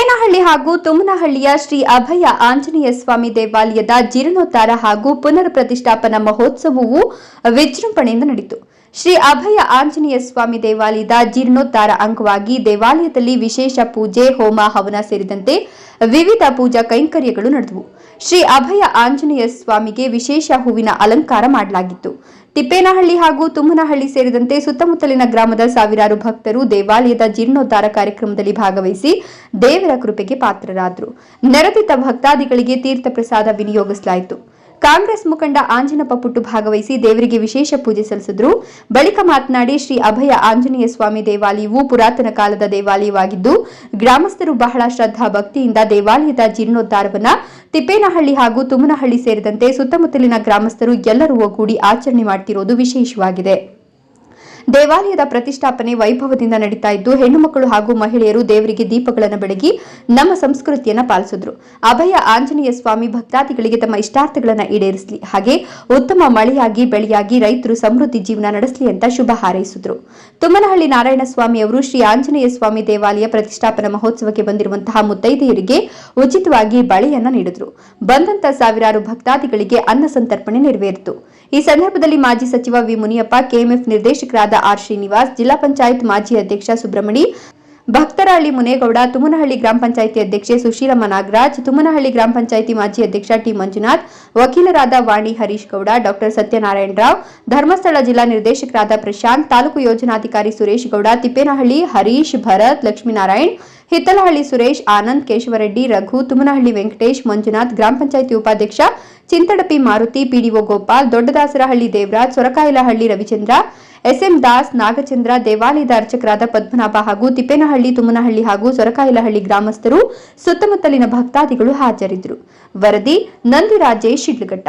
ತಿಪ್ಪೇನಹಳ್ಳಿ ಹಾಗೂ ತುಮನಹಳ್ಳಿಯ ಶ್ರೀ ಅಭಯ ಆಂಜನೇಯ ಸ್ವಾಮಿ ದೇವಾಲಯದ ಜೀರ್ಣೋದ್ಧಾರ ಹಾಗೂ ಪುನರ್ ಪ್ರತಿಷ್ಠಾಪನಾ ಮಹೋತ್ಸವವು ವಿಜೃಂಭಣೆಯಿಂದ ನಡೆಯಿತು. ಶ್ರೀ ಅಭಯ ಆಂಜನೇಯ ಸ್ವಾಮಿ ದೇವಾಲಯದ ಜೀರ್ಣೋದ್ಧಾರ ಅಂಗವಾಗಿ ದೇವಾಲಯದಲ್ಲಿ ವಿಶೇಷ ಪೂಜೆ, ಹೋಮ, ಹವನ ಸೇರಿದಂತೆ ವಿವಿಧ ಪೂಜಾ ಕೈಂಕರ್ಯಗಳು ನಡೆದವು. ಶ್ರೀ ಅಭಯ ಆಂಜನೇಯ ಸ್ವಾಮಿಗೆ ವಿಶೇಷ ಹೂವಿನ ಅಲಂಕಾರ ಮಾಡಲಾಗಿತ್ತು. ತಿಪ್ಪೇನಹಳ್ಳಿ ಹಾಗೂ ತುಮ್ಮನಹಳ್ಳಿ ಸೇರಿದಂತೆ ಸುತ್ತಮುತ್ತಲಿನ ಗ್ರಾಮದ ಸಾವಿರಾರು ಭಕ್ತರು ದೇವಾಲಯದ ಜೀರ್ಣೋದ್ಧಾರ ಕಾರ್ಯಕ್ರಮದಲ್ಲಿ ಭಾಗವಹಿಸಿ ದೇವರ ಕೃಪೆಗೆ ಪಾತ್ರರಾದರು. ನೆರೆದಿದ್ದ ಭಕ್ತಾದಿಗಳಿಗೆ ತೀರ್ಥ ಪ್ರಸಾದ ವಿನಿಯೋಗಿಸಲಾಯಿತು. ಕಾಂಗ್ರೆಸ್ ಮುಖಂಡ ಆಂಜನಪ್ಪ ಪುಟ್ಟು ಭಾಗವಹಿಸಿ ದೇವರಿಗೆ ವಿಶೇಷ ಪೂಜೆ ಸಲ್ಲಿಸಿದ್ರು. ಬಳಿಕ ಮಾತನಾಡಿ ಶ್ರೀ ಅಭಯ ಆಂಜನೇಯ ಸ್ವಾಮಿ ದೇವಾಲಯವು ಪುರಾತನ ಕಾಲದ ದೇವಾಲಯವಾಗಿದ್ದು, ಗ್ರಾಮಸ್ಥರು ಬಹಳ ಶ್ರದ್ಧಾ ಭಕ್ತಿಯಿಂದ ದೇವಾಲಯದ ಜೀರ್ಣೋದ್ಧಾರವನ್ನ ತಿಪ್ಪೇನಹಳ್ಳಿ ಹಾಗೂ ತುಮನಹಳ್ಳಿ ಸೇರಿದಂತೆ ಸುತ್ತಮುತ್ತಲಿನ ಗ್ರಾಮಸ್ಥರು ಎಲ್ಲರೂ ಒಗ್ಗೂಡಿ ಆಚರಣೆ ಮಾಡುತ್ತಿರುವುದು ವಿಶೇಷವಾಗಿದೆ. ದೇವಾಲಯದ ಪ್ರತಿಷ್ಠಾಪನೆ ವೈಭವದಿಂದ ನಡೀತಾ ಇದ್ದು ಹೆಣ್ಣು ಮಕ್ಕಳು ಹಾಗೂ ಮಹಿಳೆಯರು ದೇವರಿಗೆ ದೀಪಗಳನ್ನು ಬೆಳಗಿ ನಮ್ಮ ಸಂಸ್ಕೃತಿಯನ್ನ ಪಾಲಿಸಿದ್ರು. ಅಭಯ ಆಂಜನೇಯ ಸ್ವಾಮಿ ಭಕ್ತಾದಿಗಳಿಗೆ ತಮ್ಮ ಇಷ್ಟಾರ್ಥಗಳನ್ನು ಈಡೇರಿಸಲಿ. ಹಾಗೆ ಉತ್ತಮ ಮಳೆಯಾಗಿ, ಬೆಳೆಯಾಗಿ ರೈತರು ಸಮೃದ್ಧಿ ಜೀವನ ನಡೆಸಲಿ ಅಂತ ಶುಭ ಹಾರೈಸಿದ್ರು. ತುಮ್ಮನಹಳ್ಳಿ ನಾರಾಯಣ ಸ್ವಾಮಿ ಅವರು ಶ್ರೀ ಆಂಜನೇಯ ಸ್ವಾಮಿ ದೇವಾಲಯ ಪ್ರತಿಷ್ಠಾಪನಾ ಮಹೋತ್ಸವಕ್ಕೆ ಬಂದಿರುವಂತಹ ಮುತ್ತೈದೆಯರಿಗೆ ಉಚಿತವಾಗಿ ಬಳೆಯನ್ನ ನೀಡಿದ್ರು. ಬಂದಂತ ಸಾವಿರಾರು ಭಕ್ತಾದಿಗಳಿಗೆ ಅನ್ನ ಸಂತರ್ಪಣೆ ನೆರವೇರಿತು. ಈ ಸಂದರ್ಭದಲ್ಲಿ ಮಾಜಿ ಸಚಿವ ವಿ ಮುನಿಯಪ್ಪ, ಕೆಎಂಎಫ್ ನಿರ್ದೇಶಕರಾದ ಆರ್ ಶ್ರೀನಿವಾಸ್, ಜಿಲ್ಲಾ ಪಂಚಾಯತ್ ಮಾಜಿ ಅಧ್ಯಕ್ಷ ಸುಬ್ರಹ್ಮಣಿ ಭಕ್ತರಹಳ್ಳಿ ಮುನೇಗೌಡ, ತುಮನಹಳ್ಳಿ ಗ್ರಾಮ ಪಂಚಾಯಿತಿ ಅಧ್ಯಕ್ಷೆ ಸುಶೀಲಮ್ಮ ನಾಗರಾಜ್ ತುಮನಹಳ್ಳಿ ಗ್ರಾಮ ಪಂಚಾಯಿತಿ ಮಾಜಿ ಅಧ್ಯಕ್ಷ ಟಿ ಮಂಜುನಾಥ್, ವಕೀಲರಾದ ವಾಣಿ ಹರೀಶ್ ಗೌಡ, ಡಾಕ್ಟರ್ ಸತ್ಯನಾರಾಯಣ ರಾವ್, ಧರ್ಮಸ್ಥಳ ಜಿಲ್ಲಾ ನಿರ್ದೇಶಕರಾದ ಪ್ರಶಾಂತ್, ತಾಲೂಕು ಯೋಜನಾಧಿಕಾರಿ ಸುರೇಶ್ ಗೌಡ, ತಿಪ್ಪೇನಹಳ್ಳಿ ಹರೀಶ್ ಭರತ್, ಲಕ್ಷ್ಮೀನಾರಾಯಣ್ ಹಿತ್ತಲಹಳ್ಳಿ ಸುರೇಶ್, ಆನಂದ್ ಕೇಶವರೆಡ್ಡಿ, ರಘು, ತುಮನಹಳ್ಳಿ ವೆಂಕಟೇಶ್, ಮಂಜುನಾಥ್, ಗ್ರಾಮ ಪಂಚಾಯಿತಿ ಉಪಾಧ್ಯಕ್ಷ ಚಿಂತಡಪಿ ಮಾರುತಿ, ಪಿಡಿಒ ಗೋಪಾಲ್, ದೊಡ್ಡದಾಸರಹಳ್ಳಿ ದೇವರಾಜ್, ಸೊರಕಾಯಿಲಹಳ್ಳಿ ರವಿಚಂದ್ರ, ಎಸ್ಎಂ ದಾಸ್, ನಾಗಚಂದ್ರ, ದೇವಾಲಯದ ಅರ್ಚಕರಾದ ಪದ್ಮನಾಭ ಹಾಗೂ ತಿಪ್ಪೇನಹಳ್ಳಿ, ತುಮನಹಳ್ಳಿ ಹಾಗೂ ಸೊರಕಾಯಿಲಹಳ್ಳಿ ಗ್ರಾಮಸ್ಥರು ಸುತ್ತಮುತ್ತಲಿನ ಭಕ್ತಾದಿಗಳು ಹಾಜರಿದ್ದರು. ವರದಿ ನಂದಿರಾಜೇಶ್ ಶಿಡ್ಲಘಟ್ಟ.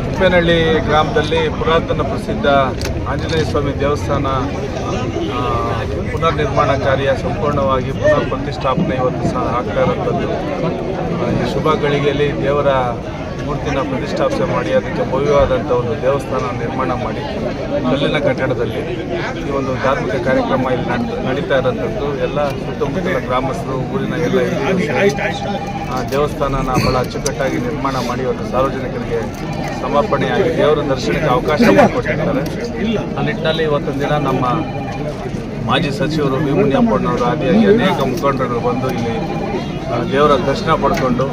ತಿಪ್ಪೇನಹಳ್ಳಿ ಗ್ರಾಮದಲ್ಲಿ ಪುರಾತನ ಪ್ರಸಿದ್ಧ ಆಂಜನೇಯ ಸ್ವಾಮಿ ದೇವಸ್ಥಾನ ಪುನರ್ ನಿರ್ಮಾಣ ಕಾರ್ಯ ಸಂಪೂರ್ಣವಾಗಿ ಪುನರ್ ಪ್ರತಿಷ್ಠಾಪನೆ ಇವತ್ತು ಸಹ ಆಗ್ತಾ ಇರುವಂಥದ್ದು. ಶುಭ ಗಳಿಗೆಯಲ್ಲಿ ದೇವರ ಮೂರ್ತಿನ ಪ್ರತಿಷ್ಠಾಪನೆ ಮಾಡಿ, ಅದಕ್ಕೆ ಭವ್ಯವಾದಂಥ ಒಂದು ದೇವಸ್ಥಾನ ನಿರ್ಮಾಣ ಮಾಡಿ ಕಲ್ಲಿನ ಕಟ್ಟಡದಲ್ಲಿ ಈ ಒಂದು ಧಾರ್ಮಿಕ ಕಾರ್ಯಕ್ರಮ ಇಲ್ಲಿ ನಡ್- ನಡೀತಾ ಇರೋಂಥದ್ದು. ಎಲ್ಲ ಸುತ್ತಮುತ್ತಲ ಗ್ರಾಮಸ್ಥರು, ಊರಿನ ಎಲ್ಲ ಆ ದೇವಸ್ಥಾನನ ಬಹಳ ಅಚ್ಚುಕಟ್ಟಾಗಿ ನಿರ್ಮಾಣ ಮಾಡಿ ಒಂದು ಸಾರ್ವಜನಿಕರಿಗೆ ಸಮರ್ಪಣೆಯಾಗಿ ದೇವರ ದರ್ಶನಕ್ಕೆ ಅವಕಾಶ ಮಾಡಿಕೊಟ್ಟಿರ್ತಾರೆ ಆ ನಿಟ್ಟಿನಲ್ಲಿ ಇವತ್ತೊಂದು ದಿನ ನಮ್ಮ ಮಾಜಿ ಸಚಿವರು ವಿ ಮುನಿಯಪ್ಪನವರು ಆದಿಯಾಗಿ ಅನೇಕ ಮುಖಂಡರು ಬಂದು ಇಲ್ಲಿ ದೇವರ ದರ್ಶನ ಪಡ್ಕೊಂಡು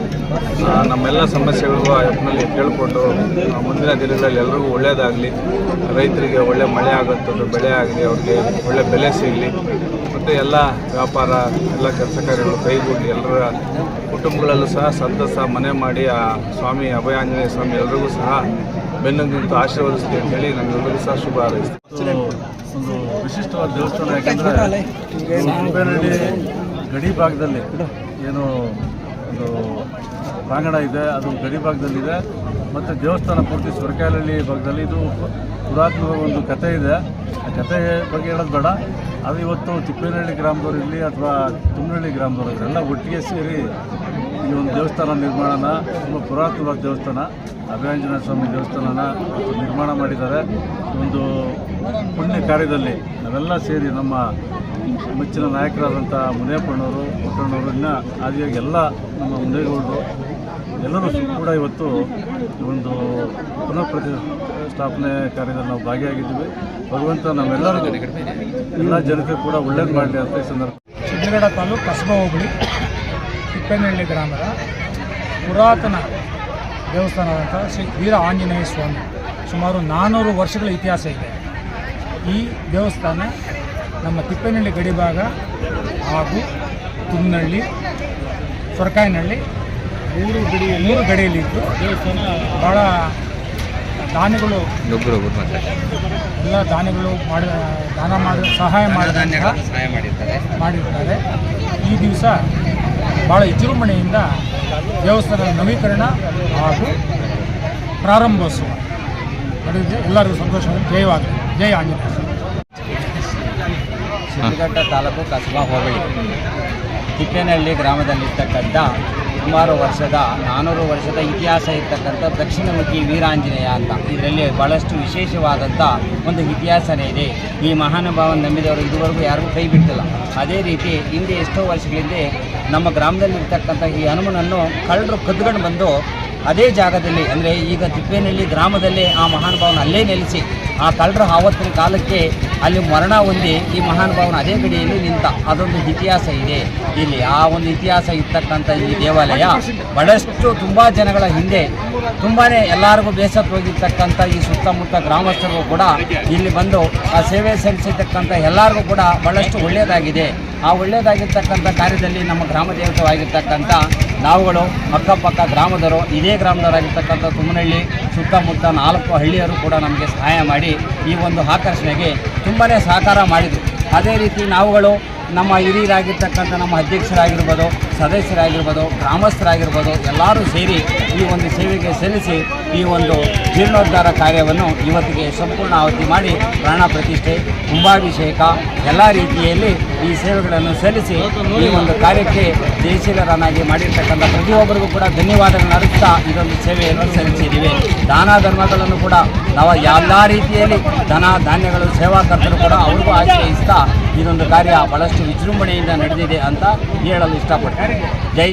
ನಮ್ಮೆಲ್ಲ ಸಮಸ್ಯೆಗಳಿಗೂ ಆ ಎಪ್ನಲ್ಲಿ ಕೇಳಿಕೊಂಡು ಮುಂದಿನ ದಿನಗಳಲ್ಲಿ ಎಲ್ಲರಿಗೂ ಒಳ್ಳೆಯದಾಗಲಿ ರೈತರಿಗೆ ಒಳ್ಳೆ ಮಳೆ ಆಗುವಂಥದ್ದು ಬೆಳೆ ಆಗಲಿ ಅವ್ರಿಗೆ ಒಳ್ಳೆ ಬೆಲೆ ಸಿಗಲಿ ಮತ್ತು ಎಲ್ಲ ವ್ಯಾಪಾರ ಎಲ್ಲ ಕೆಲಸ ಕಾರ್ಯಗಳು ಕೈಗೂಡಿ ಎಲ್ಲರ ಕುಟುಂಬಗಳಲ್ಲೂ ಸಹ ಸಂತಸ ಮನೆ ಮಾಡಿ ಆ ಸ್ವಾಮಿ ಅಭಯಾಂಜನೇಯ ಸ್ವಾಮಿ ಎಲ್ರಿಗೂ ಸಹ ಬೆನ್ನು ಆಶೀರ್ವದಿಸ್ತೀವಿ ಅಂತ ಹೇಳಿ ನಮ್ಮೆಲ್ಲರಿಗೂ ಸಹ ಶುಭ ಹಾರೈಸ್ತೀವಿ ಒಂದು ವಿಶಿಷ್ಟವಾದ ದೇವಸ್ಥಾನ ಯಾಕೆಂದರೆ ಗಡಿ ಭಾಗದಲ್ಲಿ ಏನು ಒಂದು ಪ್ರಾಂಗಣ ಇದೆ, ಅದು ಗಡಿ ಭಾಗದಲ್ಲಿದೆ. ಮತ್ತು ದೇವಸ್ಥಾನ ಪೂರ್ತಿ ಸೊರಕಾಯಲಹಳ್ಳಿ ಭಾಗದಲ್ಲಿ ಇದು ಪುರಾತನ ಒಂದು ಕಥೆ ಇದೆ. ಆ ಕಥೆ ಬಗ್ಗೆ ಹೇಳೋದು ಬೇಡ. ಅದು ಇವತ್ತು ತಿಪ್ಪೇನಹಳ್ಳಿ ಗ್ರಾಮದವ್ರು ಇರಲಿ ಅಥವಾ ತುಮ್ಮನಹಳ್ಳಿ ಗ್ರಾಮದವ್ರು ಇರಲಿ, ಎಲ್ಲ ಒಟ್ಟಿಗೆ ಸೇರಿ ಈ ಒಂದು ದೇವಸ್ಥಾನ ನಿರ್ಮಾಣನ ತುಂಬ ಪುರಾತನವಾದ ದೇವಸ್ಥಾನ ಅಭಯಾಂಜನೇಯ ಸ್ವಾಮಿ ದೇವಸ್ಥಾನನ ನಿರ್ಮಾಣ ಮಾಡಿದ್ದಾರೆ. ಒಂದು ಪುಣ್ಯ ಕಾರ್ಯದಲ್ಲಿ ನಾವೆಲ್ಲ ಸೇರಿ ನಮ್ಮ ಮೆಚ್ಚಿನ ನಾಯಕರಾದಂಥ ಮುನಿಯಪ್ಪಣ್ಣವರು ಪುಟ್ಟಣ್ಣವರು, ಇನ್ನು ಆದಿಯಾಗಿ ಎಲ್ಲ ನಮ್ಮ ಮುನೇಗೌಡರು, ಎಲ್ಲರೂ ಕೂಡ ಇವತ್ತು ಒಂದು ಪುನಃ ಪ್ರತಿಷ್ಠಾಪನೆ ಕಾರ್ಯದಲ್ಲಿ ನಾವು ಭಾಗಿಯಾಗಿದ್ದೀವಿ. ಭಗವಂತ ನಮ್ಮೆಲ್ಲರಿಗೂ ಎಲ್ಲ ಜನತೆ ಕೂಡ ಒಳ್ಳೇದು ಮಾಡಲಿ ಅಂತ ಈ ಸಂದರ್ಭ ಸಿದ್ಧಗಡ ತಾಲೂಕು ಕಸಬಾ ತಿಪ್ಪೇನಹಳ್ಳಿ ಗ್ರಾಮದ ಪುರಾತನ ದೇವಸ್ಥಾನದಂಥ ಶ್ರೀ ವೀರ ಆಂಜನೇಯ ಸ್ವಾಮಿ. ಸುಮಾರು ನಾನ್ನೂರು ವರ್ಷಗಳ ಇತಿಹಾಸ ಇದೆ. ಈ ದೇವಸ್ಥಾನ ನಮ್ಮ ತಿಪ್ಪೇನಹಳ್ಳಿ ಗಡಿಭಾಗ ಹಾಗೂ ತುಮ್ನಹಳ್ಳಿ ಸೊರಕಾಯಿನಹಳ್ಳಿ ಮೂರು ಗಡಿ ಮೂರು ಗಡಿಯಲ್ಲಿದ್ದು ದೇವಸ್ಥಾನ ಭಾಳ ದಾನಿಗಳು ಎಲ್ಲ ದಾನಿಗಳು ಮಾಡಿ ದಾನ ಮಾಡಿ ಸಹಾಯ ಮಾಡಿದ ಸಹಾಯ ಮಾಡಿರ್ತಾರೆ. ಮಾಡಿರ್ತಾರೆ. ಈ ದಿವಸ ಭಾಳ ವಿಜೃಂಭಣೆಯಿಂದ ದೇವಸ್ಥಾನದ ನವೀಕರಣ ಹಾಗೂ ಪ್ರಾರಂಭೋತ್ಸವ ನಡೆದಿದೆ. ಎಲ್ಲರಿಗೂ ಸಂತೋಷ ಜಯವಾಗಲಿ ಜಯ ಆಂಜನೇಯ ಸಿದ್ಧಘಟ್ಟ ತಾಲೂಕು ಕಸಬಾ ಹೋಬಳಿ. ತಿಪ್ಪೇನಹಳ್ಳಿ ಗ್ರಾಮದಲ್ಲಿರ್ತಕ್ಕಂಥ ಸುಮಾರು ವರ್ಷದ ನಾನ್ನೂರು ವರ್ಷದ ಇತಿಹಾಸ ಇರ್ತಕ್ಕಂಥ ದಕ್ಷಿಣಮುಖಿ ವೀರಾಂಜನೇಯ ಅಂತ. ಇದರಲ್ಲಿ ಭಾಳಷ್ಟು ವಿಶೇಷವಾದಂಥ ಒಂದು ಇತಿಹಾಸನೇ ಇದೆ. ಈ ಮಹಾನುಭಾವನ ನಂಬಿದವರು ಇದುವರೆಗೂ ಯಾರಿಗೂ ಕೈ ಬಿಟ್ಟಿಲ್ಲ. ಅದೇ ರೀತಿ ಹಿಂದೆ ಎಷ್ಟೋ ವರ್ಷಗಳಿಂದ ನಮ್ಮ ಗ್ರಾಮದಲ್ಲಿರ್ತಕ್ಕಂಥ ಈ ಹನುಮನನ್ನು ಕಳ್ಳರು ಕದ್ಕೊಂಡು ಬಂದು ಅದೇ ಜಾಗದಲ್ಲಿ, ಅಂದರೆ ಈಗ ತಿಪ್ಪೇನಹಳ್ಳಿ ಗ್ರಾಮದಲ್ಲೇ ಆ ಮಹಾನುಭಾವನ ಅಲ್ಲೇ ನೆಲೆಸಿ, ಆ ಕಳ್ಳರು ಆವತ್ತಿನ ಕಾಲಕ್ಕೆ ಅಲ್ಲಿ ಮರಣ ಹೊಂದಿ ಈ ಮಹಾನುಭಾವನ ಅದೇ ಗಡಿಯಲ್ಲಿ ನಿಂತ, ಅದೊಂದು ಇತಿಹಾಸ ಇದೆ. ಇಲ್ಲಿ ಆ ಒಂದು ಇತಿಹಾಸ ಇರ್ತಕ್ಕಂಥ ಈ ದೇವಾಲಯ ಬಹಳಷ್ಟು ತುಂಬ ಜನಗಳ ಹಿಂದೆ ತುಂಬಾ ಎಲ್ಲರಿಗೂ ಹೋಗಿರ್ತಕ್ಕಂಥ ಈ ಸುತ್ತಮುತ್ತ ಗ್ರಾಮಸ್ಥರಿಗೂ ಕೂಡ ಇಲ್ಲಿ ಬಂದು ಆ ಸೇವೆ ಸಲ್ಲಿಸಿರ್ತಕ್ಕಂಥ ಎಲ್ಲರಿಗೂ ಕೂಡ ಬಹಳಷ್ಟು ಒಳ್ಳೆಯದಾಗಿದೆ. ಆ ಒಳ್ಳೆಯದಾಗಿರ್ತಕ್ಕಂಥ ಕಾರ್ಯದಲ್ಲಿ ನಮ್ಮ ಗ್ರಾಮ ದೇವತವಾಗಿರ್ತಕ್ಕಂಥ ನಾವುಗಳು ಅಕ್ಕಪಕ್ಕ ಗ್ರಾಮದವರು, ಇದೇ ಗ್ರಾಮದವರಾಗಿರ್ತಕ್ಕಂಥ ತುಮ್ಮನಹಳ್ಳಿ ಸುತ್ತಮುತ್ತ ನಾಲ್ಕು ಹಳ್ಳಿಯರು ಕೂಡ ನಮಗೆ ಸಹಾಯ ಮಾಡಿ ಈ ಒಂದು ಆಕರ್ಷಣೆಗೆ ತುಂಬಾ ಸಹಕಾರ ಮಾಡಿದರು. ಅದೇ ರೀತಿ ನಾವುಗಳು ನಮ್ಮ ಹಿರಿಯರಾಗಿರ್ತಕ್ಕಂಥ ನಮ್ಮ ಅಧ್ಯಕ್ಷರಾಗಿರ್ಬೋದು, ಸದಸ್ಯರಾಗಿರ್ಬೋದು, ಗ್ರಾಮಸ್ಥರಾಗಿರ್ಬೋದು, ಎಲ್ಲರೂ ಸೇರಿ ಈ ಒಂದು ಸೇವೆಗೆ ಸಲ್ಲಿಸಿ ಈ ಒಂದು ಜೀರ್ಣೋದ್ಧಾರ ಕಾರ್ಯವನ್ನು ಇವತ್ತಿಗೆ ಸಂಪೂರ್ಣ ಆವತಿ ಮಾಡಿ ಪ್ರಾಣ ಪ್ರತಿಷ್ಠೆ, ಕುಂಭಾಭಿಷೇಕ, ಎಲ್ಲ ರೀತಿಯಲ್ಲಿ ಈ ಸೇವೆಗಳನ್ನು ಸಲ್ಲಿಸಿ ಈ ಒಂದು ಕಾರ್ಯಕ್ಕೆ ಜಯಶೀಲರನ್ನಾಗಿ ಮಾಡಿರ್ತಕ್ಕಂಥ ಪ್ರತಿಯೊಬ್ಬರಿಗೂ ಕೂಡ ಧನ್ಯವಾದಗಳನ್ನು ಅರ್ಪಿಸ್ತಾ ಇದೊಂದು ಸೇವೆಯನ್ನು ಸಲ್ಲಿಸಿದ್ದೀವಿ. ದಾನ ಧರ್ಮಗಳನ್ನು ಕೂಡ ನಾವು ಎಲ್ಲ ರೀತಿಯಲ್ಲಿ ದನ ಧಾನ್ಯಗಳು ಸೇವಾಕರ್ತರು ಕೂಡ ಅವ್ರಿಗೂ ಆಶ್ರಯಿಸ್ತಾ ಇದೊಂದು ಕಾರ್ಯ ಬಹಳಷ್ಟು ವಿಜೃಂಭಣೆಯಿಂದ ನಡೆದಿದೆ ಅಂತ ಹೇಳಲು ಇಷ್ಟಪಡ್ತೀನಿ. ಜೈ